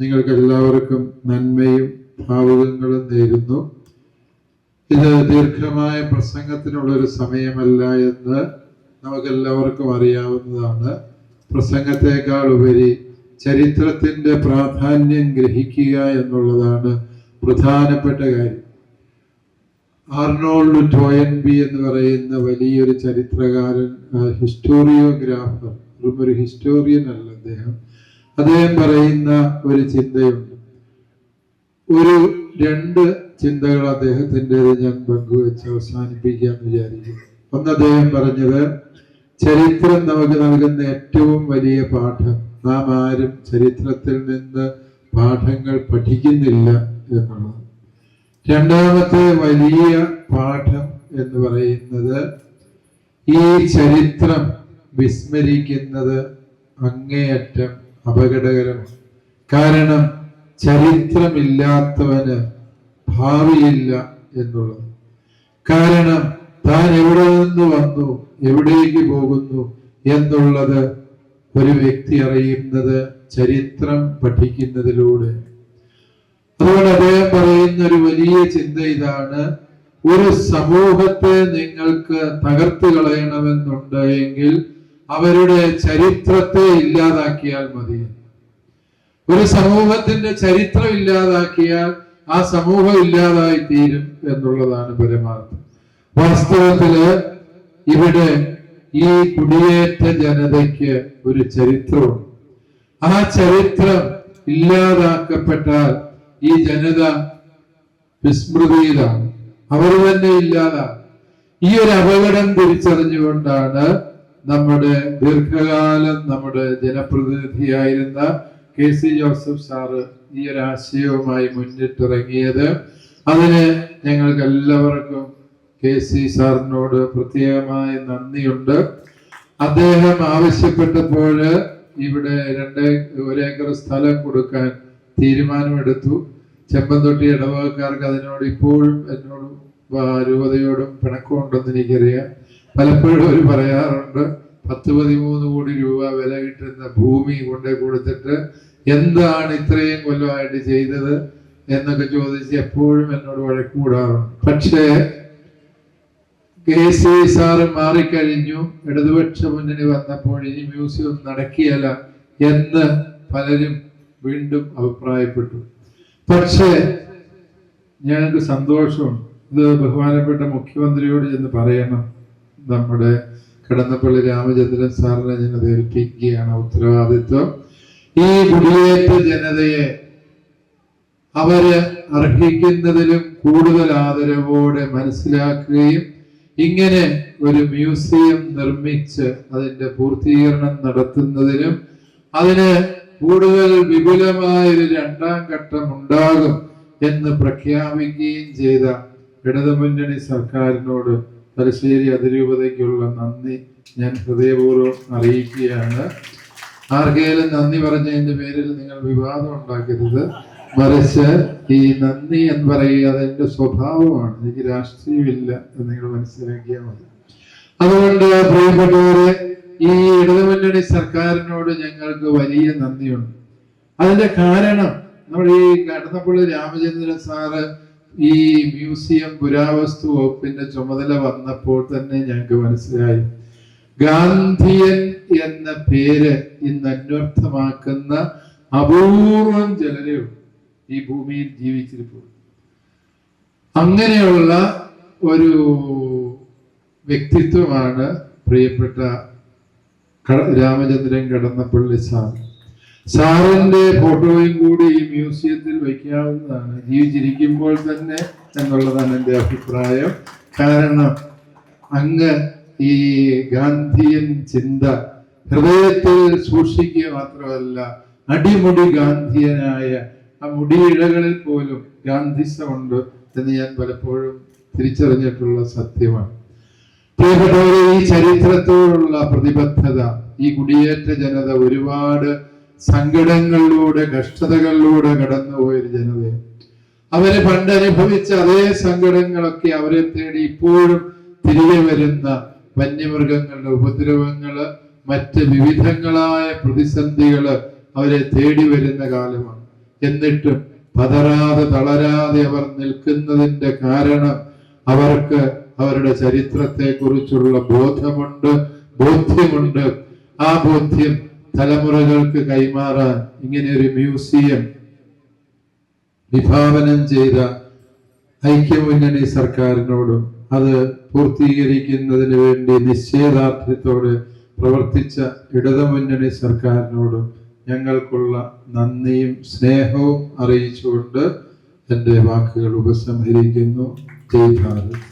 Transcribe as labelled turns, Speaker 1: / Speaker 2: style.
Speaker 1: നിങ്ങൾക്ക് എല്ലാവർക്കും നന്മയും ഭാവുകങ്ങളും നേരുന്നു. ഇത് ദീർഘമായ പ്രസംഗത്തിനുള്ള ഒരു സമയമല്ല എന്ന് നമുക്കെല്ലാവർക്കും അറിയാവുന്നതാണ്. പ്രസംഗത്തെക്കാൾ ഉപരി ചരിത്രത്തിന്റെ പ്രാധാന്യം ഗ്രഹിക്കുക എന്നുള്ളതാണ് പ്രധാനപ്പെട്ട കാര്യം. ആർണോൾഡ് ടോയൻബി എന്ന് പറയുന്ന വലിയൊരു ചരിത്രകാരൻ ഹിസ്റ്റോറിയോഗ്രാഫർ ഒരു ഹിസ്റ്റോറിയൻ അല്ല അദ്ദേഹം. അദ്ദേഹം പറയുന്ന ഒരു ചിന്തയുണ്ട്. ഒരു രണ്ട് ചിന്തകൾ അദ്ദേഹത്തിന്റെത് ഞാൻ പങ്കുവെച്ച് അവസാനിപ്പിക്കാന്ന് വിചാരിക്കുന്നു. ഒന്ന് അദ്ദേഹം പറഞ്ഞത് ചരിത്രം നമുക്ക് നൽകുന്ന ഏറ്റവും വലിയ പാഠം. നാം ആരും ചരിത്രത്തിൽ നിന്ന് പാഠങ്ങൾ പഠിക്കുന്നില്ല എന്നുള്ളത്. രണ്ടാമത്തെ വലിയ പാഠം എന്ന് പറയുന്നത് ഈ ചരിത്രം വിസ്മരിക്കുന്നത് അങ്ങേയറ്റം അപകടകരമാണ് കാരണം ചരിത്രമില്ലാത്തവന് ഭാവിയില്ല എന്നുള്ളത്. കാരണം താൻ എവിടെ നിന്ന് വന്നു എവിടേക്ക് പോകുന്നു എന്നുള്ളത് ഒരു വ്യക്തി അറിയുന്നത് ചരിത്രം പഠിക്കുന്നതിലൂടെ. അതുകൊണ്ട് അദ്ദേഹം പറയുന്ന ഒരു വലിയ ചിന്ത ഇതാണ്. ഒരു സമൂഹത്തെ നിങ്ങൾക്ക് തകർത്ത് കളയണമെന്നുണ്ട് എങ്കിൽ അവരുടെ ചരിത്രത്തെ ഇല്ലാതാക്കിയാൽ മതി. ഒരു സമൂഹത്തിന്റെ ചരിത്രം ഇല്ലാതാക്കിയാൽ ആ സമൂഹം ഇല്ലാതായി തീരും എന്നുള്ളതാണ് പരമാർത്ഥം. വാസ്തവത്തിൽ ഇവിടെ ഈ കുടിയേറ്റ ജനതയ്ക്ക് ഒരു ചരിത്രമുണ്ട്. ആ ചരിത്രം ഇല്ലാതാക്കപ്പെട്ടാൽ ഈ ജനത വിസ്മൃതിയിലാണ്. അവർ തന്നെ ഇല്ലാതാ ഈ ഒരു അപകടം തിരിച്ചറിഞ്ഞുകൊണ്ടാണ് നമ്മുടെ ദീർഘകാലം നമ്മുടെ ജനപ്രതിനിധിയായിരുന്ന കെ സി ജോസഫ് സാറ് ഈ ഒരു ആശയവുമായി മുന്നിട്ടിറങ്ങിയത്. അതിന് ഞങ്ങൾക്ക് എല്ലാവർക്കും കെ സി സാറിനോട് പ്രത്യേകമായി നന്ദിയുണ്ട്. അദ്ദേഹം ആവശ്യപ്പെട്ടപ്പോൾ ഇവിടെ രണ്ട് ഒരേക്കർ സ്ഥലം കൊടുക്കാൻ തീരുമാനമെടുത്തു. ചെമ്പന്തൊട്ടി ഇടവകക്കാർക്ക് അതിനോട് ഇപ്പോഴും എന്നോടും രൂപതയോടും പിണക്കമുണ്ടെന്ന് എനിക്കറിയാം. പലപ്പോഴും അവർ പറയാറുണ്ട് പത്ത് പതിമൂന്ന് കോടി രൂപ വില കിട്ടുന്ന ഭൂമി കൊണ്ടേ കൊടുത്തിട്ട് എന്താണ് ഇത്രയും കൊല്ലമായിട്ട് ചെയ്തത് എന്നൊക്കെ ചോദിച്ച് എപ്പോഴും എന്നോട് വഴക്കൂടാറുണ്ട് പക്ഷേ കെ സി സാറ് മാറിക്കഴിഞ്ഞു ഇടതുപക്ഷ മുന്നണി വന്നപ്പോൾ ഇനി മ്യൂസിയം നടക്കിയല്ല എന്ന് പലരും വീണ്ടും അഭിപ്രായപ്പെട്ടു. പക്ഷേ ഞങ്ങൾക്ക് സന്തോഷമുണ്ട്. ഇത് ബഹുമാനപ്പെട്ട മുഖ്യമന്ത്രിയോട് ചെന്ന് പറയണം. നമ്മുടെ കടന്നപ്പള്ളി രാമചന്ദ്രൻ സാറിനെ ഞാൻ അത് ഏൽപ്പിക്കുകയാണ് ഉത്തരവാദിത്വം. ഈ കുടിയേറ്റ ജനതയെ അവർ അർഹിക്കുന്നതിലും കൂടുതൽ ആദരവോടെ മനസ്സിലാക്കുകയും ഇങ്ങനെ ഒരു മ്യൂസിയം നിർമ്മിച്ച് അതിന്റെ പൂർത്തീകരണം നടത്തുന്നതിനും അതിന് കൂടുതൽ വിപുലമായ ഒരു രണ്ടാം ഘട്ടം ഉണ്ടാകും എന്ന് പ്രഖ്യാപിക്കുകയും ചെയ്ത ഇടതുമുന്നണി സർക്കാരിനോട് തലശ്ശേരി അതിരൂപതയ്ക്കുള്ള നന്ദി ഞാൻ ഹൃദയപൂർവം അറിയിക്കുകയാണ്. ആർക്കെങ്കിലും നന്ദി പറഞ്ഞതിന്റെ പേരിൽ നിങ്ങൾ വിവാദം ഉണ്ടാക്കരുത്. മറിച്ച് ഈ നന്ദി എന്ന് പറയുക അതെന്റെ സ്വഭാവമാണ്. എനിക്ക് രാഷ്ട്രീയമില്ല എന്ന് നിങ്ങൾ മനസ്സിലാക്കിയാൽ മതി. അതുകൊണ്ട് പ്രിയപ്പെട്ടവരെ ഈ ഇടതുമുന്നണി സർക്കാരിനോട് ഞങ്ങൾക്ക് വലിയ നന്ദിയുണ്ട്. അതിന്റെ കാരണം നമ്മൾ ഈ കടന്നപ്പള്ളി രാമചന്ദ്രൻ സാറ് ഈ മ്യൂസിയം പുരാവസ്തു വകുപ്പിന്റെ ചുമതല വന്നപ്പോൾ തന്നെ ഞങ്ങൾക്ക് മനസ്സിലായി. ഗാന്ധിയൻ എന്ന പേര് ഇന്ന് അന്വർത്ഥമാക്കുന്ന അപൂർവം ചിലരേ ഈ ഭൂമിയിൽ ജീവിച്ചിരിപ്പോൾ അങ്ങനെയുള്ള ഒരു വ്യക്തിത്വമാണ് പ്രിയപ്പെട്ട രാമചന്ദ്രൻ കടന്നപ്പള്ളി സാർ സാറിന്റെ ഫോട്ടോയും കൂടി ഈ മ്യൂസിയത്തിൽ വയ്ക്കാവുന്നതാണ്. ജീവിച്ചിരിക്കുമ്പോൾ തന്നെ എന്നുള്ളതാണ് എന്റെ അഭിപ്രായം. കാരണം അങ്ങ് ഈ ഗാന്ധിയൻ ചിന്ത ഹൃദയത്തിൽ സൂക്ഷിക്കുക മാത്രമല്ല അടിമുടി ഗാന്ധിയനായ ആ മുടിയിഴകളിൽ പോലും ഗാന്ധിസമുണ്ട് എന്ന് ഞാൻ പലപ്പോഴും തിരിച്ചറിഞ്ഞിട്ടുള്ള സത്യമാണ്. പ്രിയപ്പെട്ടവരെ ഈ ചരിത്രത്തോടുള്ള പ്രതിബദ്ധത ഈ കുടിയേറ്റ ജനത ഒരുപാട് സങ്കടങ്ങളിലൂടെ കഷ്ടതകളിലൂടെ കടന്നുപോയൊരു ജനതയാണ്. അവർ പണ്ട് അനുഭവിച്ച അതേ സങ്കടങ്ങളൊക്കെ അവരെ തേടി ഇപ്പോഴും തിരികെ വരുന്ന വന്യമൃഗങ്ങളുടെ ഉപദ്രവങ്ങൾ മറ്റ് വിവിധങ്ങളായ പ്രതിസന്ധികൾ അവരെ തേടി വരുന്ന കാലമാണ്. എന്നിട്ടും പതരാതെ തളരാതെ അവർ നിൽക്കുന്നതിന്റെ കാരണം അവർക്ക് അവരുടെ ചരിത്രത്തെ കുറിച്ചുള്ള ബോധമുണ്ട് ബോധ്യമുണ്ട്. ആ ബോധ്യം തലമുറകൾക്ക് കൈമാറാൻ ഇങ്ങനെ ഒരു മ്യൂസിയം വിഭാവനം ചെയ്ത ഐക്യമുന്നണി സർക്കാരിനോടും അത് പൂർത്തീകരിക്കുന്നതിന് വേണ്ടി നിശ്ചയദാർഢ്യത്തോടെ പ്രവർത്തിച്ച ഇടതുമുന്നണി സർക്കാരിനോടും ഞങ്ങൾക്കുള്ള നന്ദിയും സ്നേഹവും അറിയിച്ചുകൊണ്ട് എന്റെ വാക്കുകൾ ഉപസംഹരിക്കുന്നു. ജയ് ഭാരത്.